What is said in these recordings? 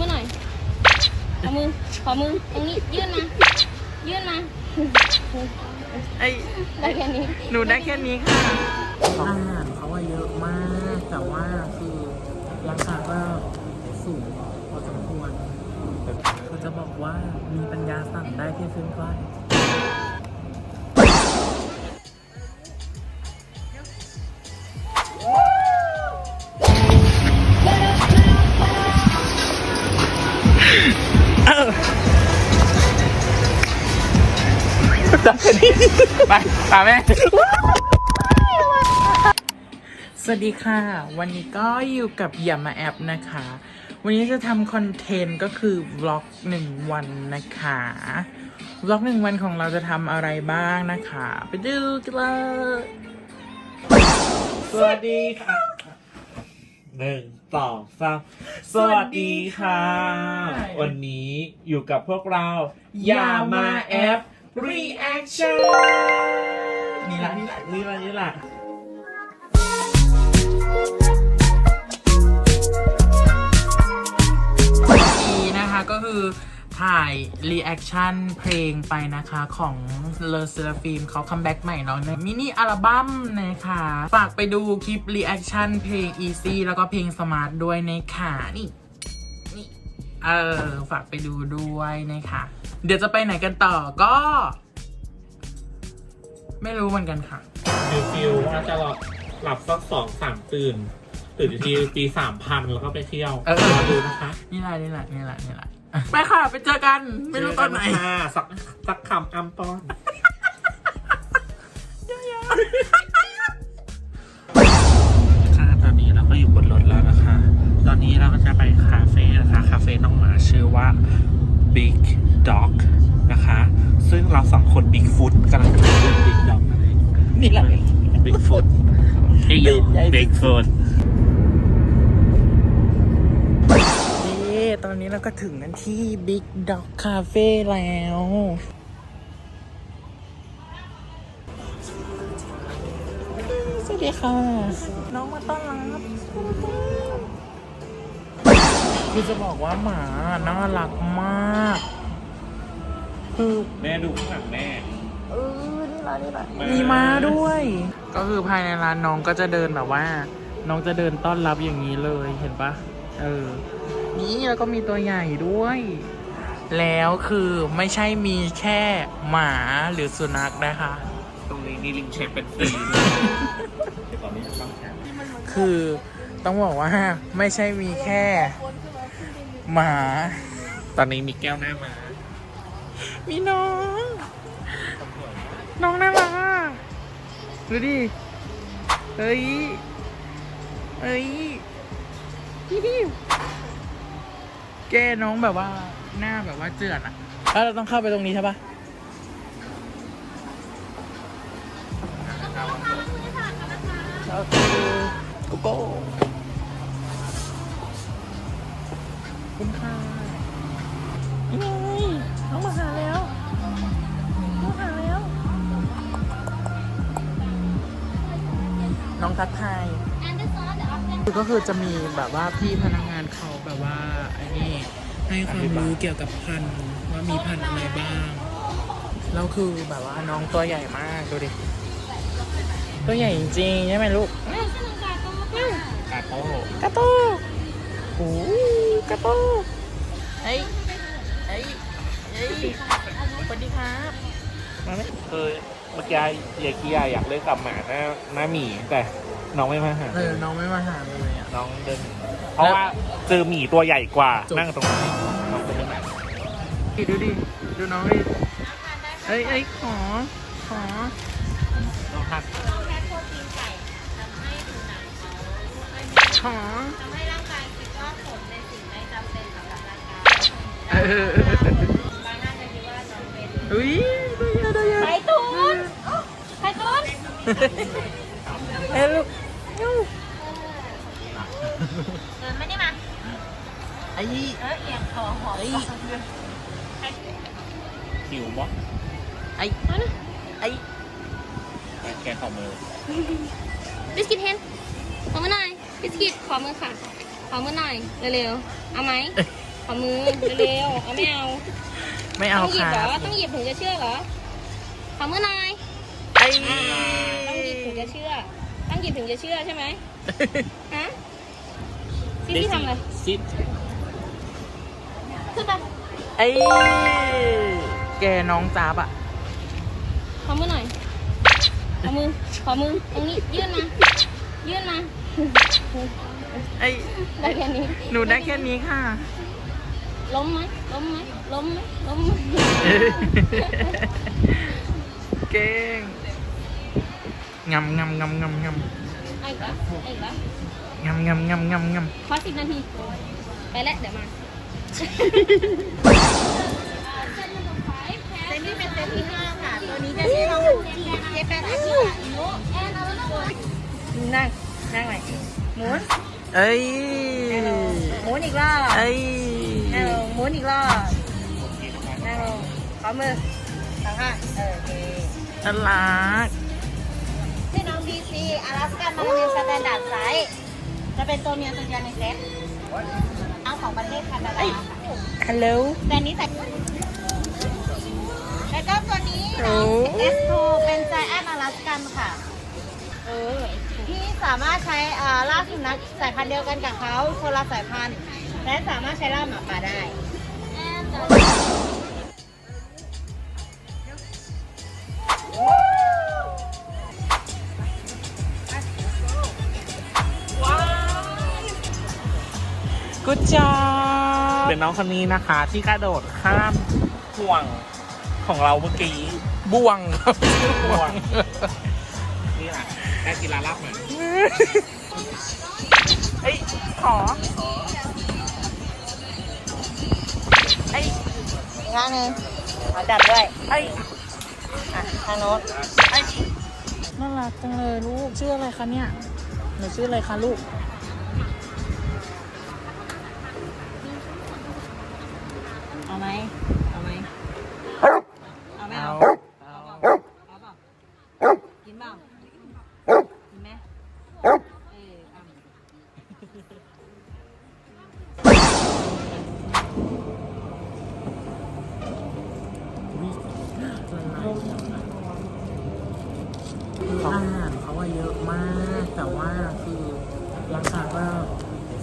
มือหน่อยขอมือขอมือตรงนี้ยื่นมา ยื่นมา ไอ้ได้แค่นี้ หนูได้แค่นี้ค่ะอาหารเขาว่าเยอะมาก แต่ว่าคือราคาก็สูงพอสมควรคือจะบอกว่ามีปัญญาสั่งได้ที่เฟรนช์ฟรายจับกัน ไปตามแม่ สวัสดีค่ะ วันนี้ก็อยู่กับอย่ามาแอปนะคะ วันนี้จะทำคอนเทนต์ก็คือวล็อกหนึ่งวันนะคะวล็อกหนึ่งวันของเราจะทำอะไรบ้างนะคะ ไปดูกันเลยสวัสดีค่ะหนึ่งสองสามสวัสดีค่ะ วันนี้อยู่กับพวกเราอย่ามาแอป reaction นี่ละนี่ละนี่ละนี่ละนี้นะคะก็คือ ถ่ายรีแอคชั่นเพลงไปนะคะของเลอ s ซ r ฟิล์มเขาคัมแบ็กใหม่เนาะในมินิอัลบั้มนะคะ ฝากไปดูคลิปรีแอคชั่นเพลง Easy แล้วก็เพลง Smart ด้วยนะคะนี่นี่เออ ฝากไปดูด้วยนะคะเดี๋ยวจะไปไหนกันต่อก็ ไม่รู้เหมือนกันค่ะ ฟิวฟิวว่าจะหลับหลับสักสองสามตื่นตื่นอีกทีปีสามพันแล้วก็ไปเที่ยวเออ รอดูนะคะ นี่แหละนี่แหละนี่แหละนี่แหละ ไปค่ะ ไปเจอกัน ไม่รู้ตอนไหนเจกัค่ะสักสักคำอัมป้อน ค่ะตอนนี้เราก็อยู่บนรถแล้วนะคะ ตอนนี้เราก็จะไปคาเฟ่นะคะ คาเฟ่น้องหมาชื่อว่า Big Dog นะคะ ซึ่งเราสองคน Big Foot กำลังจะไปเรื่อง Big Dog นั่นเองนี่แหละ Big Foot ไอ้ยู Big Foot เย้ ตอนนี้เราก็ถึงกันที่ Big Dog Cafe แล้ว สวัสดีค่ะ น้องมาต้อนรับคือจะบอกว่าหมาน่ารักมาก คือแม่ดูข้างหลังแม่เออนี่ละนี่ละมามีม้าด้วย ก็คือภายในร้านน้องก็จะเดินแบบว่า น้องจะเดินต้อนรับอย่างนี้เลยเห็นปะเออ นี่แล้วก็มีตัวใหญ่ด้วย แล้วคือไม่ใช่มีแค่หมาหรือสุนัขนะคะ ตรงนี้นี่ลิงเช็คเป็นฟรีด้วยเดี๋ยวตอนนี้ต้องแชร์คือต้องบอกว่าไม่ใช่มีแค่หมา ตอนนี้มีแก้วหน้ามา มีน้อง น้องน่ารักอะดูดิ เฮ้ย เฮ้ยฮิ ฮิวแกน้องแบบว่าหน้าแบบว่าเจือนอะแล้วเราต้องเข้าไปตรงนี้ใช่ปะโอเคโกโก้ขอบคุณค่ะนี่ไงน้องมาหาแล้วน้องมาหาแล้ว น้องทักทาย ก็คือจะมีแบบว่าพี่พนักงานเขาแบบว่าไอ้นี่ให้ความรู้เกี่ยวกับพันธุ์ว่ามีพันธุ์อะไรบ้างแล้วคือแบบว่าน้องตัวใหญ่มากดูดิตัวใหญ่จริงๆใช่ไหมลูกกาโต้กระโต้โอ้กระโต้เฮ้ยเฮ้ยเฮ้ยสวัสดีครับมาไหมคือ เมื่อกี้ยายกี้ยาอยากเล่นกับหมาหน้าหน้าหมีแต่น้องไม่มาหา เออน้องไม่มาหาเลยอะ น้องเดิน เพราะว่าเจอหมีตัวใหญ่กว่า จบ นั่งตรงนี้น้องก็ไม่มาดูดิ ดูน้องดิเอ้ยเอ้ยขอ ขอ น้องทักขอ ทำให้ร่างกายคิดว่าผมเป็นสิ่งไม่จำเป็นสำหรับร่างกายเออ บางท่านจะคิดว่าน้องเป็น อุ้ยดูเยอะดูเยอะ ไข่ตุนไข่ตุน เอ้ยลูกลูกเดินไม่ได้มาไอ้เออเอียงคอหอมไอ้หิวบ่ไอ้ไอ้แกขอมือบิสกิตเฮนขอมือหน่อยบิสกิตขอมือค่ะขอมือหน่อยเร็วๆเอาไหมขอมือเร็วๆเอาไม่เอาไม่เอาต้องหยิบค่ะเหรอต้องหยิบถึงจะเชื่อเหรอขอมือหน่อยไอ้ จะเชื่อ ต้องหยิบถึงจะเชื่อใช่ไหมฮะพี่พี่ทำอะไรซิดขึ้นไปไอ้แกน้องจ้าบอะขอมือหน่อย ขอมือ ขอมือตรงนี้ยื่นมา ยื่นมา ไอ้ได้แค่นี้ หนูได้แค่นี้ค่ะ ล้มไหมล้มไหมล้มไหมล้มไหมเก่ง งำงำงำงำงำไอ้กะไอ้กะงำงำงำงำงขอสิบนาที ไปแล้วเดี๋ยวมาเซนนี่เป็นเซนที่ห้าค่ะ ตัวนี้จะที่เราเจแปนอาชีพโนแอนเอาแล้วนั่ง นั่งไหนหมุนำเอ้ยหมุนอีกรอบเอ้ยนั่งลงหมุนอีกรอบนั่งลงขอมือสองข้างเออโอเค น่ารัก ชื่อน้องบีซีอาราสกันมาเรียนสแตนดาร์ดไซส์จะเป็นตัวเมียตัวเดียวในเซตเอาของประเทศแคนาดาค่ะฮัลโหลแต่อันนี้ใส่แล้วก็ตัวนี้โอ้เอสโทเป็นใจแอนอลาสกันค่ะเออที่สามารถใช้อ่าล่าสุนัขสายพันธุ์เดียวกันกับเขาคนละสายพันธุ์และสามารถใช้ล่าหมาป่าได้ เป็นน้องคนนี้นะคะ ที่กระโดดข้ามห่วงของเราเมื่อกี้บ่วงบ่วงนี่แหละได้กีฬาลาบเหมือนเอ้ยขอไอ้ข้างนึงขอจับด้วยไอ้ทางโน้นไอ้น่ารักจังเลยลูกชื่ออะไรคะเนี่ยหนูชื่ออะไรคะลูก เอาไหมเอาไหมเอาไหม เอา เอาเปล่าเอาเปล่ากินเปล่ากินไหมเออเอา คืออาหารเขาว่าเยอะมาก แต่ว่าคือราคาก็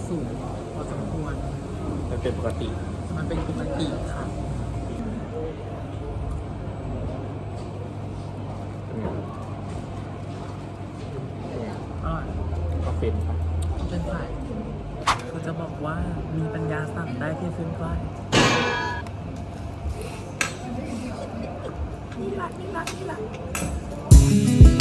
สูงพอสมควร มันเป็นปกติ มันเป็นปกติค่ะ อร่อย ก็เป็นครับเป็นไฟคือจะบอกว่ามีปัญญาสั่งได้ที่เฟรนช์ฟรายนี่ละนี่ละนี่ละ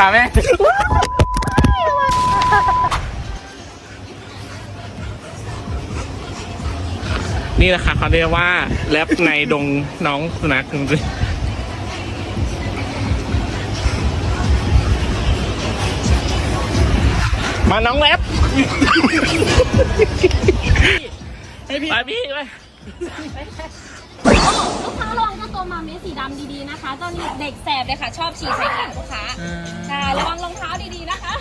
ไปตามแม่นี่แหละค่ะเขาเรียกว่าแรปในดงน้องสุนัขจริงๆมาน้องแรปให้พี่ไปพี่ไปโอ้ ลูกค้าระวังเจ้าตัวมาเมสสีดำดีๆนะคะเจ้านี่เด็กแสบเลยค่ะ ชอบฉี่ใส่แขนลูกค้าอืมใช่ระวังรองเท้าดีๆนะคะ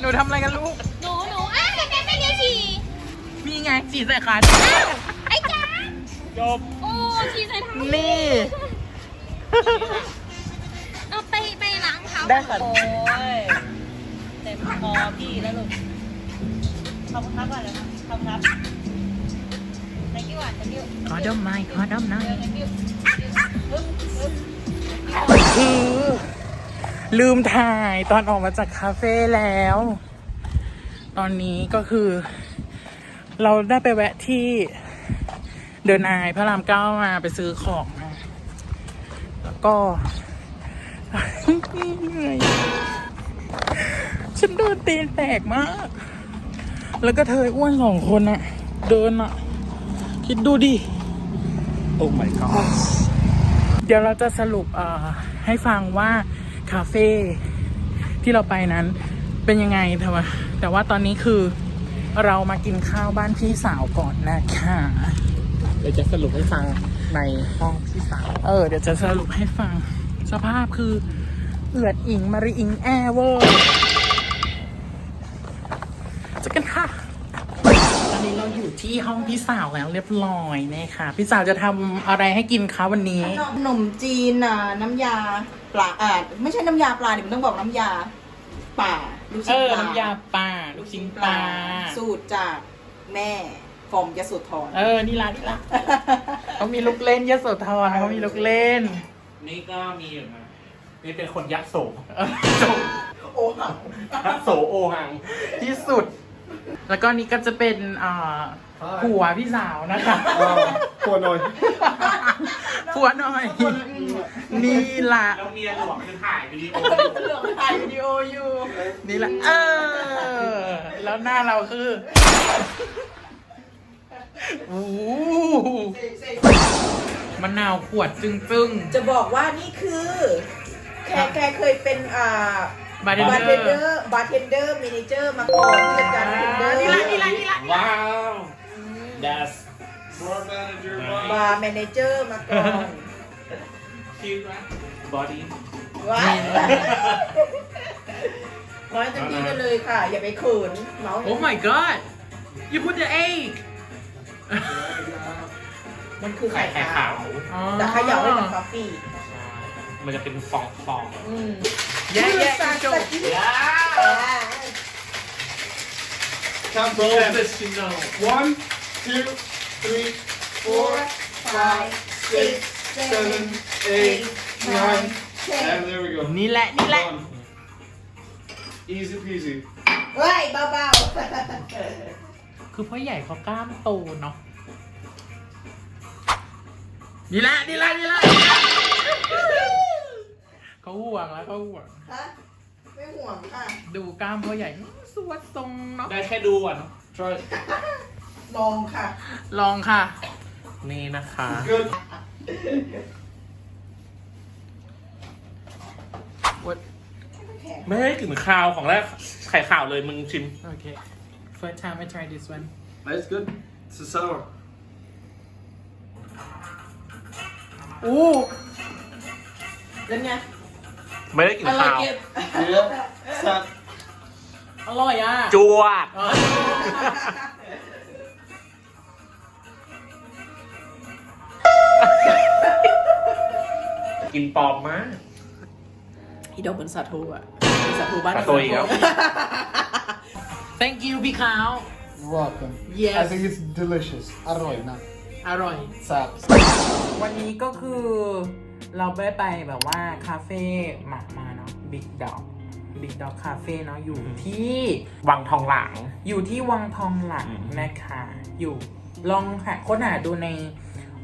หนูทำอะไรกันลูก หนูหนูอะแต่แกไม่ได้ฉี่มีไงสีใส่ขาไอ้จ๋าจบ โอ้ฉี่ใส่เท้านี่ เอาไปไปล้างเท้าได้ค่ะ โอ้ยเต็มคอพี่แล้วลูกขอบคุณครับก่อนเลยครับขอบคุณครับ ขอดมไม้ขอดมหน่อยคือลืมถ่ายตอนออกมาจากคาเฟ่แล้ว ตอนนี้ก็คือ เราได้ไปแวะที่เดินายพระรามเก้ามาไปซื้อของนะแล้วก็เหนื่อยฉันเดินตีนแตกมาก แล้วก็เธออ้วนสองคนอะเดินอะ คิดดูดิ โอ้ my god เดี๋ยวเราจะสรุปเอ่อให้ฟังว่า คาเฟ่ที่เราไปนั้นเป็นยังไงแต่ว่าแต่ว่าตอนนี้คือเรามากินข้าวบ้านพี่สาวก่อนนะคะเดี๋ยวจะสรุปให้ฟังในห้องที่สามเออ เดี๋ยวจะสรุปให้ฟัง สภาพคือเอือดอิงมาริอิงแอร์เวอร์จะกันค่ะต อนนี้เราอยู่ที่ห้องพี่สาวแล้วเรียบร้อยนะคะพี่สาวจะทำอะไรให้กินคะวันนี้ ขนมจีนอะน้ำยาปลาอ่าไม่ใช่น้ำยาปลาดิมันต้องบอกน้ำยาป่าลูกเอชิ้นอปลาน้ำยาปลาลูกชิ้นปลาสูตรจากแม่ฟอมยโสธรเออนี่ละนี่ละเขามีลูกเล่นยโสธรเขามีลูกเล่น นี่ก็มีอยู่นะนี่เป็นคนยักษ์โสเออจบโอ้หังยักษ์โสโอหังที่สุด แล้วก็นี่ก็จะเป็นอ่าผัวพี่สาวนะคะตัวน้อยผัวหน่อย นี่ละแล้วเมียหลวงคือถ่ายวิดีโอเหลืองถ่ายวิดีโออยู่ นี่ละเออ แล้วหน้าเราคือโอ้โหมะนาวขวดจึงจึงจะบอกว่านี่คือ แกแกเคยเป็นอ่า บาร์เทนบาร์เดเทอนเดอร์ ร์บาร์เทนเดอร์มินิเจอร์มาก่อนผู้จัดการบาร์เทนเดอร์นี่ละนี่ละนี่ละว้าว that's Floor manager บาร์แมเนเจอร์มาก่อน cute นะ body ว้ายร้อยเต็มที่กันเลยค่ะ อย่าไปเขินเมาส์โอ้ my god you put the egg มันคือไข่ไข่ไข่ขาวขาวอ๋อแต่เขย่าให้มันคอฟฟี่มันจะเป็นฟองฟองอืม แย่แย่จบ Count to ten. One, two, three, four, five, six, seven, eight, nine, and there we go. นี่แหละ นี่แหละ Done. Easy peasy. เฮ้ยเบาคือพ่อใหญ่เขากล้ามโตเนาะ นี่แหละ นี่แหละ นี่แหละ เขาห่วงแล้วเขาห่วงๆฮะไม่ห่วงค่ะ ดูกล้ามพ่อใหญ่สวดทรงเนาะได้แค่ดูอะเนอะ Try it. ลองค่ะ ลองค่ะ นี่นะคะ Good. What ไม่ได้กลิ่นคาวของแรกไข่ขาวเลยมึงชิม okay first time I try this one That's good. It's a sour. อู้เป็นไง ไม่ได้กลิ่น I คาว like it Yeah. Stop. อร่อยอะจวดอ๋อกินปลอมมาก อีดอกเหมือนสาโทอะสาโทบ้านสาโทอีกแล้ว thank you พี่ขาว You're welcome. Yes. I think it's delicious. Aroy na. อร่อย Sap. วันนี้ก็คือ เราได้ไปแบบว่าคาเฟ่หมักมาเนาะ Big Dog Big Dog Cafe เนาะอยู่ที่วังทองหลางอยู่ที่วังทองหลังอืมนะคะ อยู่ลองหาค้นหาดูใน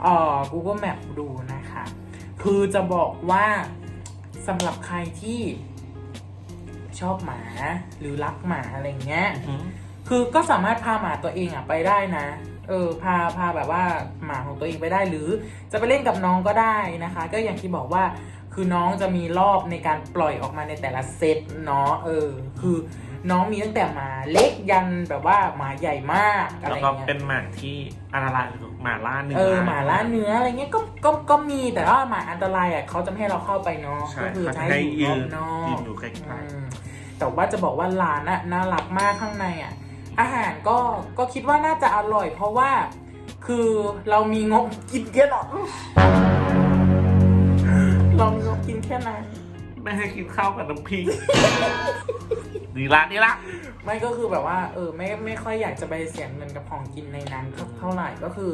เอ่อ Google Map ดูนะคะ คือจะบอกว่าสำหรับใครที่ชอบหมาหรือรักหมาอะไรเงี้ย คือก็สามารถพาหมาตัวเองอะไปได้นะเออพาพาแบบว่าหมาของตัวเองไปได้หรือจะไปเล่นกับน้องก็ได้นะคะ ก็อย่างที่บอกว่าคือน้องจะมีรอบในการปล่อยออกมาในแต่ละเซตเนาะเออ คือน้องมีตั้งแต่หมาเล็กยันแบบว่าหมาใหญ่มากอะไรแล้วก็เงี้ยเป็นหมาที่อันตรายหมาล่าเนื้อ เออหมาล่าเนื้ออะไรเงี้ยก็ก็ก็มีแต่ว่าหมาอันตรายอะเขาจะไม่ให้เราเข้าไปเนาะใช่ก็คือเขาจะจะให้ให้อยู่ยืรอนบนอกยืนอยู่ใกล้อืมแต่ว่าจะบอกว่าร้านน่ะน่ารักมากข้างในอะ อาหารก็ก็คิดว่าน่าจะอร่อย เพราะว่าคือเรามีงบกินแค่นั้นเรามีงบกินแค่นั้นๆไม่ให้กินข้าวกับน้ำพริกนี่ละนี่ละไม่ก็คือแบบว่า เออ ไม่ไม่ค่อยอยากจะไปเสียเงินกับของกินในนั้นเท่าเท่าไหร่ก็คือ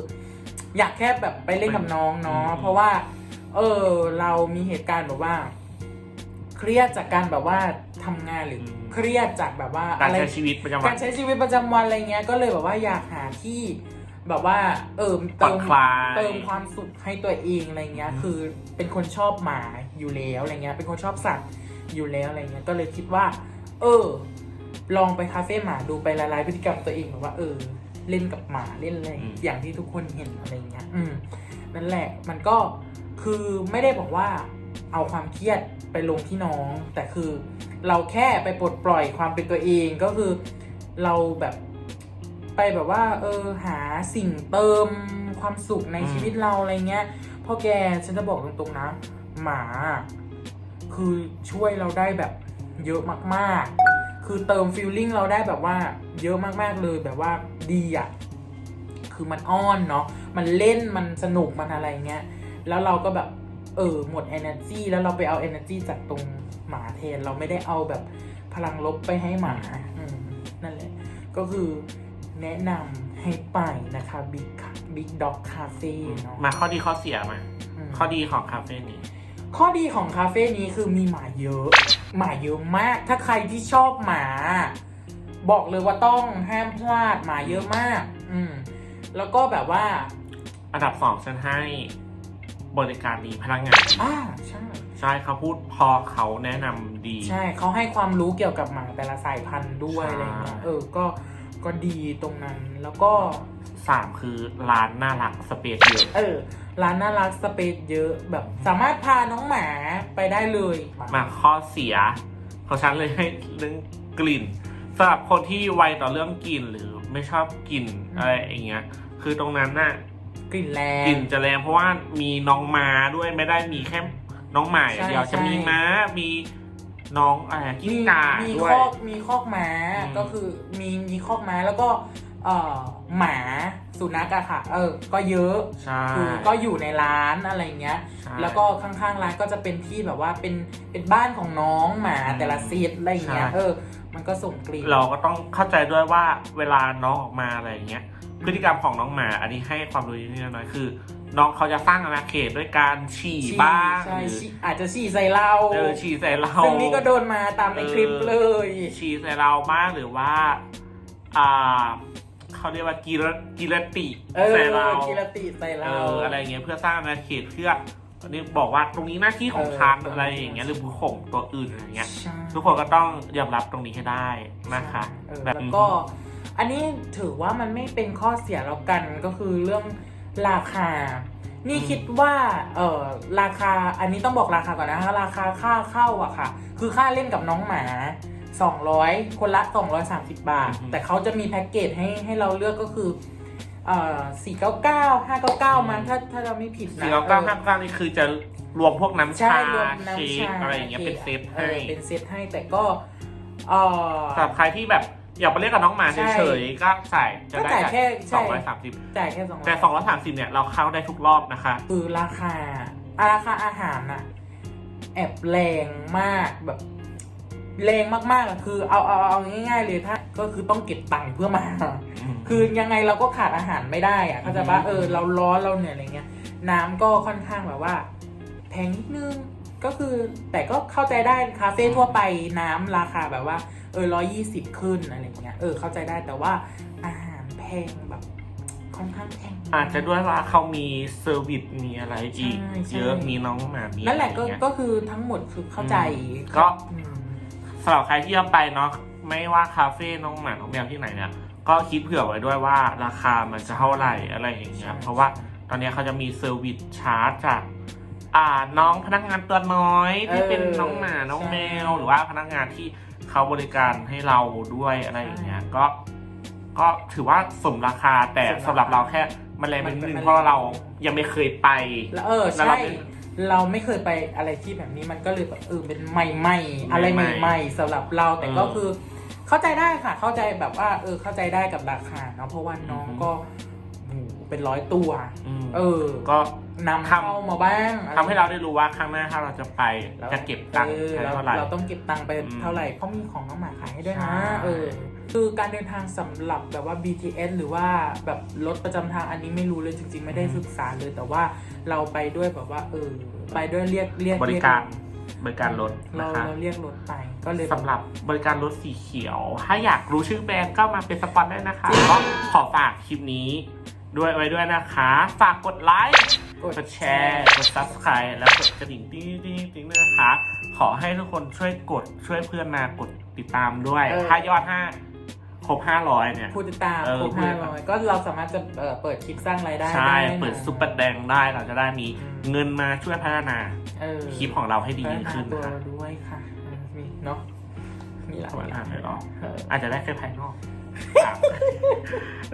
อยากแค่แบบไปเล่นกับน้องเนาะเพราะว่า เออ เรามีเหตุการณ์แบบว่า เครียดจากการแบบว่าทำงานหรืออืม เครียดจากแบบว่าการอะไรใช้ชีวิตประจำวักาน รใช้ชีวิตประจำวันอะไรเงี้ยก็เลยแบบว่าอยากหาที่แบบว่าเออผ่อเตินมคลาย เติมความสุขให้ตัวเองอะไรเงี้ยอืมคือเป็นคนชอบหมาอยู่แล้วอะไรเงี้ย เป็นคนชอบสัตว์อยู่แล้วอะไรเงี้ยก็เลยคิดว่า เออ ลองไปคาเฟ่หมาดูไปละลายพฤติกรรมตัวเองแบบว่าเออ เล่นกับหมาเล่นอะไรอย่างที่ทุกคนเห็นอะไรเงี้ยอืมนั่นแหละมันก็คือไม่ได้บอกว่าเอาความเครียดไปลงที่น้อง แต่คือ เราแค่ไปปลดปล่อยความเป็นตัวเองก็คือเราแบบไปแบบว่า เออหาสิ่งเติมความสุขในชีวิตเราอะไรเงี้ยพ่อแกฉันจะบอกตรงๆนะ หมา คือช่วยเราได้แบบเยอะมากๆ คือเติมฟีลลิ่งเราได้แบบว่า เยอะมากๆเลยแบบว่าดีอะคือมันอ้อนเนาะมันเล่นมันสนุกมันอะไรเงี้ยแล้วเราก็แบบเออหมด energy แล้วเราไปเอา energy จากตรง หมาแทนเราไม่ได้เอาแบบพลังลบไปให้หมาอืมนั่นแหละ ก็คือแนะนำให้ไปนะคะ Big Big Dog Cafe เนาะมาข้อดีข้อเสียมามข้อดีของคาเฟ่นี้ ข้อดีของคาเฟ่นี้คือมีหมาเยอะ หมาเยอะมาก ถ้าใครที่ชอบหมา บอกเลยว่าต้องห้ามพลาดหมาเยอะมาก อืม แล้วก็แบบว่า อันดับสองฉันให้บริการดีพนักงานดี อ่าใช่ ใช่เขาพูดพอเขาแนะนำดี ใช่เขาให้ความรู้เกี่ยวกับหมาแต่ละสายพันธุ์ด้วยใช่ อะไรเงี้ยเออก็ก็ดีตรงนั้นแล้วก็ สามคือร้านน่ารักสเปซเยอะ เออ ร้านน่ารักสเปซเยอะแบบสามารถพาน้องหมาไปได้เลยมาข้อเสียของฉันเลยให้เรื่องกลิ่นสำหรับคนที่ไวต่อเรื่องกลิ่นหรือไม่ชอบกลิ่นอะไรอย่างเงี้ย คือตรงนั้นน่ะกลิ่นแรกลิ่งนจะแรงเพราะว่ามีน้องม้าด้วยไม่ได้มีแค่ น้องหมาอย่างเดียวใช่จะมีใช่ ม้า มีน้องอะไรกิ้งก่ามีด้วคย อกมีคอกม้าอืม ก็คือมีมีคอกม้าแล้วก็เอ่อหมาสุนัขอะค่ะ เออ ก็เยอะใช่คือก็อยู่ในร้านอะไรเงี้ย ใช่ แล้วก็ข้างๆร้านก็จะเป็นที่แบบว่าเป็นเป็นบ้านของน้องหมาอืมแต่ละซีดอะไรอย่างเงี้ยใช่ เออ มันก็ส่งกลิ่น เราก็ต้องเข้าใจด้วยว่าเวลาน้องออกมาอะไรอย่างเงี้ย พฤติกรรมของน้องหมา อันนี้ให้ความรู้นิดๆหน่อยๆคือ น้องเขาจะสร้างอาณาเขตด้วยการฉี่ฉี่บ้างใช่หรือฉี่อาจจะฉี่ใส่เราเออฉี่ใส่เราซึ่งนี่ก็โดนมาตามในคลิปเลย ฉี่ใส่เราบ้างหรือว่า อ่าเขาเรียกว่ากีรกีรติเออใส่เรากิรติใส่เอเราออะไรเงี้ยเพื่อสร้างอาณาเขตเพื่ออันนี้บอกว่าตรงนี้หน้าที่ของเออฉันตรงนี้อะไรอย่างเงี้ยหรือบุคคลตัวอื่นอะไรเงี้ยใช่ทุกคนก็ต้องยอมรับตรงนี้ให้ได้นะคะเออแบบแล้วก็ อันนี้ถือว่ามันไม่เป็นข้อเสียแล้วกันก็คือเรื่องราคา นี่คิดว่าเออราคาอันนี้ต้องบอกราคาก่อนนะคะราคาค่าเข้าอะค่ะ คือค่าเล่นกับน้องหมา 200 คนละ 230 บาทอือฮึแต่เขาจะมีแพ็กเกจให้ให้เราเลือกก็คือเอ่อ499 599มันถ้าถ้าเราไม่ผิดนะสี่เก้าเก้าเออห้าเก้านี่คือจะรวมพวกน้ำใช่ชารวมเค้น้ำชากอะไรอย่างเงี้ยเป็นเซตเอให้อเป็นเซตให้แต่ก็เออสำหรับใครที่แบบ อยากไปเล่นกับน้องหมาใช่ เฉยๆก็ใส่จะก็ได้จ่ายจากแค่ใช่สองร้อยสามสิบจ่ายแค่200แต่สองร้อยสามสิบเนี่ยเราเข้าได้ทุกรอบนะคะ คือราคาอะราคาอาหารน่ะแอบแรงมากแบบแรงมากๆอะคือเอาเอาเอาง่าย ๆ เลยถ้าก็คือต้องเก็บตังค์เพื่อมา คือยังไงเราก็ขาดอาหารไม่ได้อะเขาใจะว่าอืม เออ เราร้อนเราเหนื่อยอะไรเงี้ย น้ำก็ค่อนข้างแบบว่า แพงนิดนึงก็คือแต่ก็เข้าใจได้คาเฟ่ทั่วไปน้ำราคาแบบว่า เออร้อยี่สิบขึ้นอะไรเงี้ยเออเข้าใจได้แต่ว่าอาหารแพงแบบค่อนข้างแพง อาจจะด้วยว่าเขามีเซอร์วิสมีอะไรอีก ใช่ใช่ เยอะมีน้องหมามีนั่นแหละก็อไรเงี้ย ก็คือทั้งหมดคือเข้าใจอืมก็ อืม สำหรับใครที่จะไปเนาะไม่ว่าคาเฟ่น้องหมาน้องแมวที่ไหนเนี่ยก็คิดเผื่อไว้ด้วยว่าราคามันจะเท่าไหร่อะไรอย่างเงี้ยเพราะว่าตอนนี้เขาจะมีเซอร์วิสชาร์จจากอ่าน้องพนักงานตัวน้อยที่เป็นน้องหมาน้องแมวหรือว่าพนักงานที่ เขาบริการให้เราด้วยอะไรอย่างเงี้ยก็ ก็ถือว่าสมราคาแต่สำหรับเราแค่มันแรงไปนิดนึงเพราะเรายังไม่เคยไปแล้วเออแล้วใช่เราเป็นเราไม่เคยไปอะไรที่แบบนี้มันก็เลยแบบเออเป็นใหม่ๆ อะไรใหม่ๆใหม่ๆสำหรับเราแต่เออก็คือ เข้าใจได้ค่ะ เข้าใจแบบว่า เออ เข้าใจได้กับราคาเนาะเพราะว่าน้องอือฮึก็โอ้โหเป็นร้อยตัวอืมเออ ก็ นำเข้ามาบ้างอะไรทำให้เราได้รู้ว่าครั้งหน้าถ้าเราจะไปแล้วจะเก็บตังค์ออใช้เราเท่าไหร่ เราต้องเก็บตังค์ไปอืมเท่าไหร่เขามีของน้องหมาขายให้ด้วยใช่นะเออ คือการเดินทางสำหรับแบบว่า BTS หรือว่าแบบรถประจำทางอันนี้ไม่รู้เลยจริง ๆ ไม่ได้ศึกษาเลยแต่ว่าเราไปด้วยแบบว่า เออ ไปด้วยเรียกเรียกบริการเบริการรถเรานะคะเราเรียกรถไปก็เลย สำหรับบริการรถสีเขียว ถ้าอยากรู้ชื่อแบรนด์ก็มาเป็นสปอนได้นะคะก็ขอฝากคลิปนี้ ด้วยไว้ด้วยนะคะ ฝากกดไลค์ กดกดแชร์กด subscribe แล้วกดกระดิ่งติ๊งติ๊งติ๊งด้วยนะคะ ขอให้ทุกคนช่วยกดช่วยเพื่อนมากดติดตามด้วย เออ ถ้ายอดห้าครบห้าร้อยเนี่ย ผู้ติดตามเออครบผู้ห้าติดตามร้อยก็เราสามารถจะเอ่อเปิดคลิปสร้างรายได้ใช่ได้นะ เปิดซุปเปอร์แดงได้เราจะได้มีอืม เงินมาช่วยพัฒนาเออคลิปของเราให้ดีพัฒยิ่งนาขึ้นตัวนะคะเราด้วยค่ะอืมมีเนาะนี่แหละพัฒนาภายนอกเออ อาจจะได้แค่ภายนอกครับ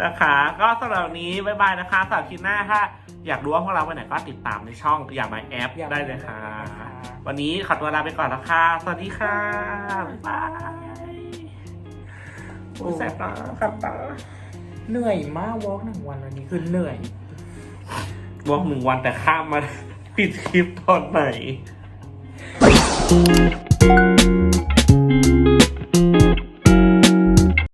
นะคะ ก็สำหรับวันนี้ บ๊ายบายนะคะสำหรับคลิปหน้าถ้า อยากรู้ว่าพวกเราไปไหนก็ติดตามในช่องอย่ามาแอปอย่ามาได้เลยค่ะได้เลยค่ะ วันนี้ขอตัวลาไปก่อนแล้วค่ะ สวัสดีค่ะบ๊ายบายโอ้ยแสบตาขับตาเหนื่อยมากวอล์กหนึ่งวันวันนี้คือเหนื่อยวอกหนึ่งวันแต่ข้ามมาปิดคลิปตอนไหน